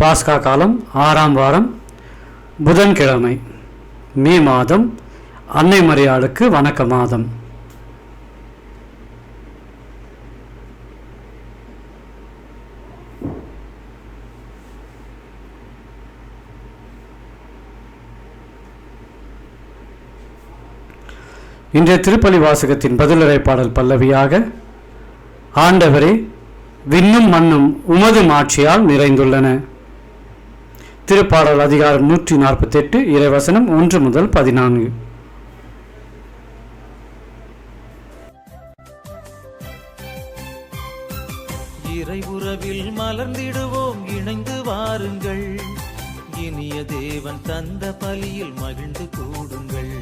பாஸ்கா காலம் ஆறாம் வாரம் புதன்கிழமை மே மாதம் அன்னை மரியாளுக்கு வணக்க மாதம். இன்றைய திருப்பலி வாசகத்தின் பதிலுரை பாடல் பல்லவியாக ஆண்டவரே விண்ணும் மண்ணும் உமது மாட்சியால் நிறைந்துள்ளன. திருப்பாடல் அதிகாரம் நூற்றி நாற்பத்தெட்டு இறைவசனம் ஒன்று முதல் பதினான்கு. இறைவுறவில் மலர்ந்திடுவோம் இணைந்து வாருங்கள். இனிய தேவன் தந்த பலியில் மகிழ்ந்து கூடுங்கள்.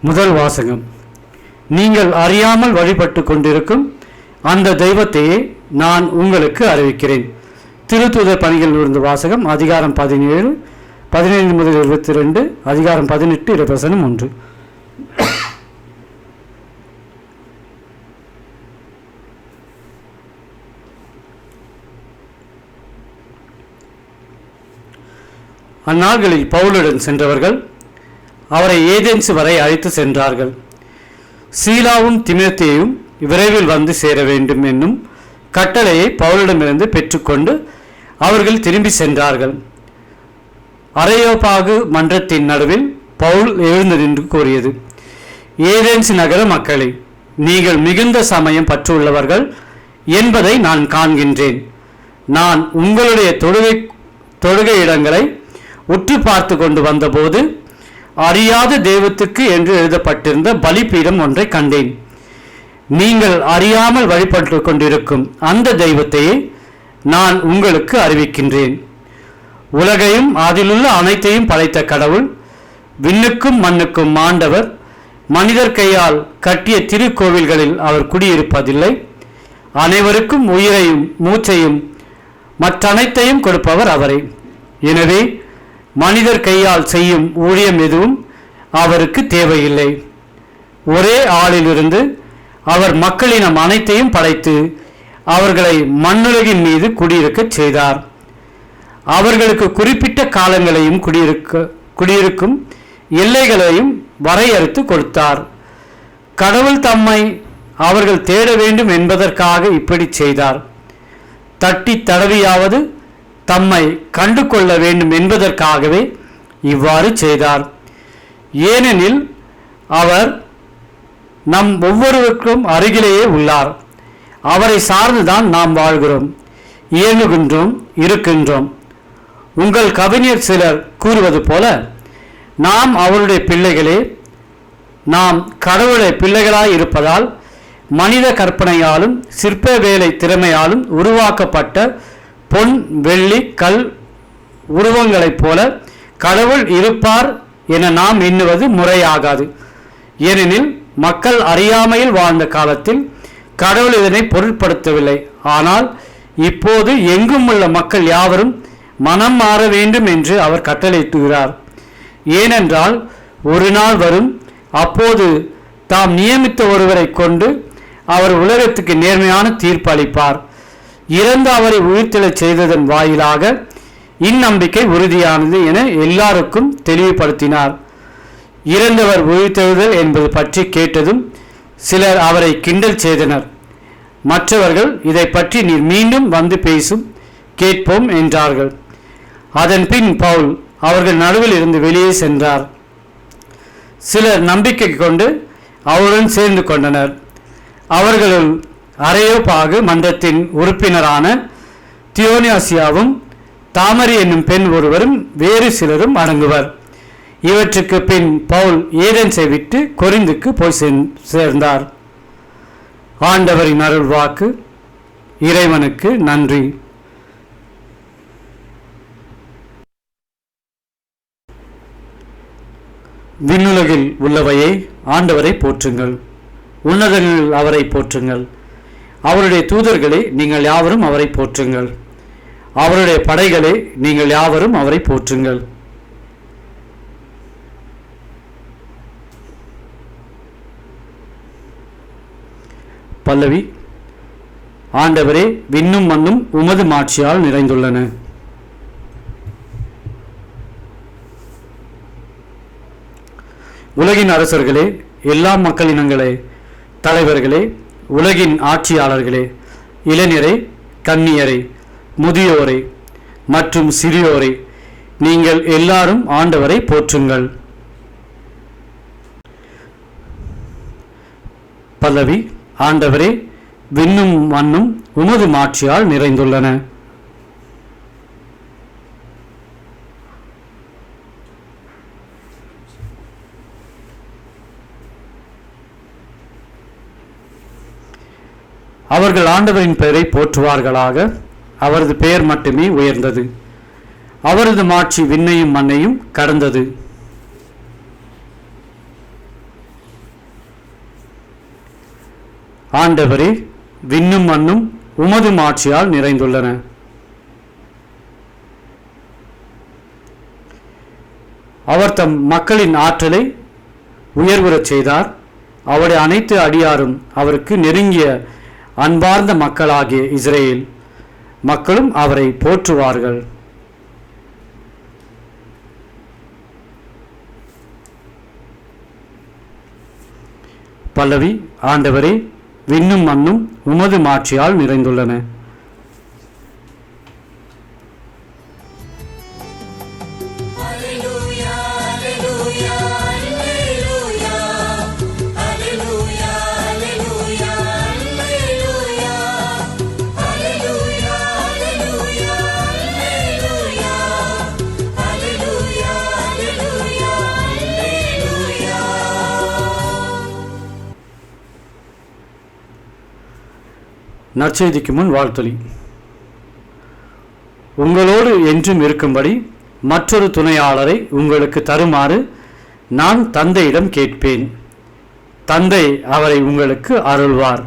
முதல் வாசகம். நீங்கள் அறியாமல் வழிபட்டு கொண்டிருக்கும் அந்த தெய்வத்தையே நான் உங்களுக்கு அறிவிக்கிறேன். திருத்துதர் பணிகள் இருந்து வாசகம் அதிகாரம் பதினேழு பதினைந்து முதல் இருபத்தி ரெண்டு அதிகாரம் பதினெட்டு இறைவசனம் ஒன்று. அந்நாள்களில் பவுலுடன் சென்றவர்கள் அவரை ஏதென்ஸ் வரை அழைத்து சென்றார்கள். சீலாவும் திமிரத்தையும் விரைவில் வந்து சேர வேண்டும் என்னும் கட்டளையை பவுலிடமிருந்து பெற்றுக்கொண்டு அவர்கள் திரும்பி சென்றார்கள். அரையோபாகு மன்றத்தின் நடுவில் பவுல் எழுந்து நின்று கூறியது ஏதென்ஸ் நகர மக்களே நீங்கள் மிகுந்த சமயம் பற்றுள்ளவர்கள் என்பதை நான் காண்கின்றேன். நான் உங்களுடைய தொழுகை தொழுகை இடங்களை உற்று பார்த்து கொண்டு வந்தபோது அறியாத தெய்வத்துக்கு என்று எழுதப்பட்டிருந்த பலிபீடம் ஒன்றை கண்டேன். நீங்கள் அறியாமல் வழிபட்டு கொண்டிருக்கும் அந்த தெய்வத்தையே நான் உங்களுக்கு அறிவிக்கின்றேன். உலகையும் அதிலுள்ள அனைத்தையும் படைத்த கடவுள் விண்ணுக்கும் மண்ணுக்கும் மாண்டவர் மனிதர் கையால் கட்டிய திருக்கோவில்களில் அவர் குடியிருப்பதில்லை. அனைவருக்கும் உயிரையும் மூச்சையும் மற்றனைத்தையும் கொடுப்பவர் அவரே. எனவே மனிதர் கையால் செய்யும் ஊழியம் எதுவும் அவருக்கு தேவையில்லை. ஒரே ஆளிலிருந்து அவர் மக்களினம் அனைத்தையும் படைத்து அவர்களை மண்ணுலகின் மீது குடியிருக்கச் செய்தார். அவர்களுக்கு குறிப்பிட்ட காலங்களையும் குடியிருக்க குடியிருக்கும் எல்லைகளையும் வரையறுத்து கொடுத்தார். கடவுள் தம்மை அவர்கள் தேட வேண்டும் என்பதற்காக இப்படி செய்தார். தட்டி தடவியாவது தம்மை கண்டு கொள்ள வேண்டும் என்பதற்காகவே இவ்வாறு செய்தார். ஏனெனில் அவர் நம் ஒவ்வொருவருக்கும் அருகிலேயே உள்ளார். அவரை சார்ந்துதான் நாம் வாழ்கிறோம் இயங்குகின்றோம் இருக்கின்றோம். உங்கள் கவிஞர் சிலர் கூறுவது போல நாம் அவருடைய பிள்ளைகளே நாம் கடவுளுடைய பிள்ளைகளாய் இருப்பதால் மனித கற்பனையாலும் சிற்ப வேலை திறமையாலும் உருவாக்கப்பட்ட பொன் வெள்ளி கல் உருவங்களைப் போல கடவுள் இருப்பார் என நாம் எண்ணுவது முறையாகாது. ஏனெனில் மக்கள் அறியாமையில் வாழ்ந்த காலத்தில் கடவுள் இதனை பொருட்படுத்தவில்லை. ஆனால் இப்போது எங்கும் உள்ள மக்கள் யாவரும் மனம் மாற வேண்டும் என்று அவர் கட்டளையிட்டுகிறார். ஏனென்றால் ஒரு நாள் வரும் அப்போது தாம் நியமித்த ஒருவரை கொண்டு அவர் உலகத்துக்கு நேர்மையான தீர்ப்பு அளிப்பார். இறந்து அவரை உயிர்த்தெழச் செய்ததன் வாயிலாக இந்நம்பிக்கை உறுதியானது என எல்லாருக்கும் தெளிவுபடுத்தினார். இறந்தவர் உயிர்த்தெழுதல் என்பது பற்றி கேட்டதும் சிலர் அவரை கிண்டல் செய்தனர். மற்றவர்கள் இதை பற்றி நீர் மீண்டும் வந்து பேசும் கேட்போம் என்றார்கள். அதன் பின் பவுல் அவர்கள் நடுவில் இருந்து வெளியே சென்றார். சிலர் நம்பிக்கை கொண்டு அவருடன் சேர்ந்து கொண்டனர். அவர்களுள் அரையோபாகு மன்றத்தின் உறுப்பினரான தியோனியாசியாவும் தாமரி என்னும் பெண் ஒருவரும் வேறு சிலரும் அடங்குவர். இவற்றுக்கு பின் பவுல் ஏதென்ஸை விட்டு கொரிந்துக்கு போய் சேர்ந்தார். ஆண்டவரின் அருள் வாக்கு இறைவனுக்கு நன்றி. விண்ணுலகில் உள்ளவையை ஆண்டவரை போற்றுங்கள். உன்னதங்களில் அவரை போற்றுங்கள். அவருடைய தூதர்களை நீங்கள் யாவரும் அவரை போற்றுங்கள். அவருடைய படைகளை நீங்கள் யாவரும் அவரை போற்றுங்கள். பல்லவி ஆண்டவரே விண்ணும் மண்ணும் உமது மாட்சியால் நிறைந்துள்ளன. உலகின் அரசர்களே எல்லா மக்களினங்களே தலைவர்களே உலகின் ஆட்சியாளர்களே இளைஞரை கன்னியரை முதியோரை மற்றும் சிறியோரை நீங்கள் எல்லாரும் ஆண்டவரை போற்றுங்கள். பல்லவி ஆண்டவரே விண்ணும் மண்ணும் உமது மாட்சியால் நிறைந்துள்ளன. அவர்கள் ஆண்டவரின் பெயரை போற்றுவார்களாக. அவரது பெயர் மட்டுமே உயர்ந்தது. அவரது மாட்சி விண்ணையும் மண்ணையும் கடந்தது. ஆண்டவரே விண்ணும் மண்ணும் உமது மாட்சியால் நிறைந்துள்ளன. அவர் தம் மக்களின் ஆற்றலை உயர்வுறச் செய்தார். அவருடைய அனைத்து அடியாரும் அவருக்கு நெருங்கிய அன்பார்ந்த மக்களாகிய இஸ்ரேல் மக்களும் அவரை போற்றுவார்கள். பல்லவி ஆண்டவரே விண்ணும் மண்ணும் உமது மாட்சியால் நிறைந்துள்ளன. நற்செய்திக்கு முன் வாழ்த்தொலி உங்களோடு என்றும் இருக்கும்படி மற்றொரு துணையாளரை உங்களுக்கு தருமாறு நான் தந்தையிடம் கேட்பேன். தந்தை அவரை உங்களுக்கு அருள்வார்.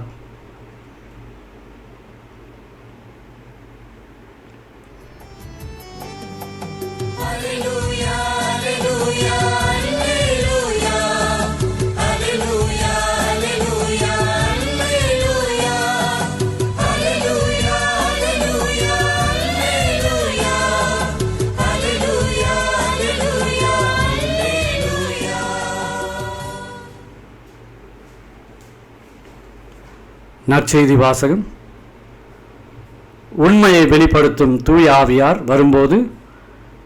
நற்செய்தி வாசகம். உண்மையை வெளிப்படுத்தும் தூய ஆவியார் வரும்போது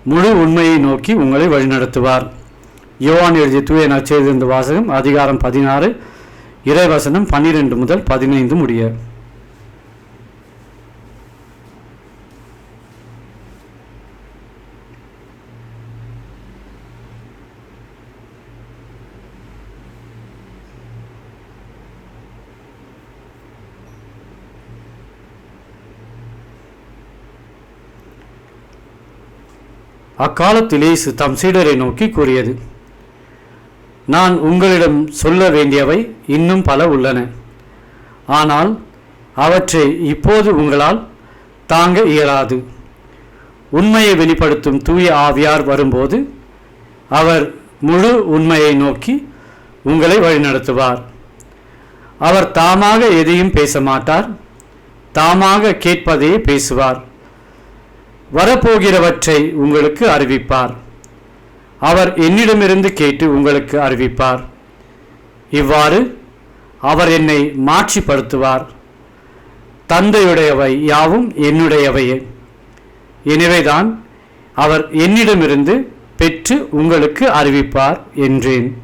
முழு உண்மையை நோக்கி உங்களை வழிநடத்துவார். யோவான் எழுதிய தூய நற்செய்தி வாசகம் அதிகாரம் பதினாறு இறைவசனம் பன்னிரெண்டு முதல் பதினைந்து முடிய. அக்காலத்தில் இயேசு தம் சீடரை நோக்கி கூறியது நான் உங்களிடம் சொல்ல வேண்டியவை இன்னும் பல உள்ளன. ஆனால் அவற்றை இப்போது உங்களால் தாங்க இயலாது. உண்மையை வெளிப்படுத்தும் தூய ஆவியார் வரும்போது அவர் முழு உண்மையை நோக்கி உங்களை வழிநடத்துவார். அவர் தாமாக எதையும் பேச மாட்டார் தாமாக கேட்பதையே பேசுவார். வரப்போகிறவற்றை உங்களுக்கு அறிவிப்பார். அவர் என்னிடமிருந்து கேட்டு உங்களுக்கு அறிவிப்பார். இவ்வாறு அவர் என்னை மாட்சிப்படுத்துவார். தந்தையுடையவை யாவும் என்னுடையவையே. எனவேதான் அவர் என்னிடமிருந்து பெற்று உங்களுக்கு அறிவிப்பார் என்றேன்.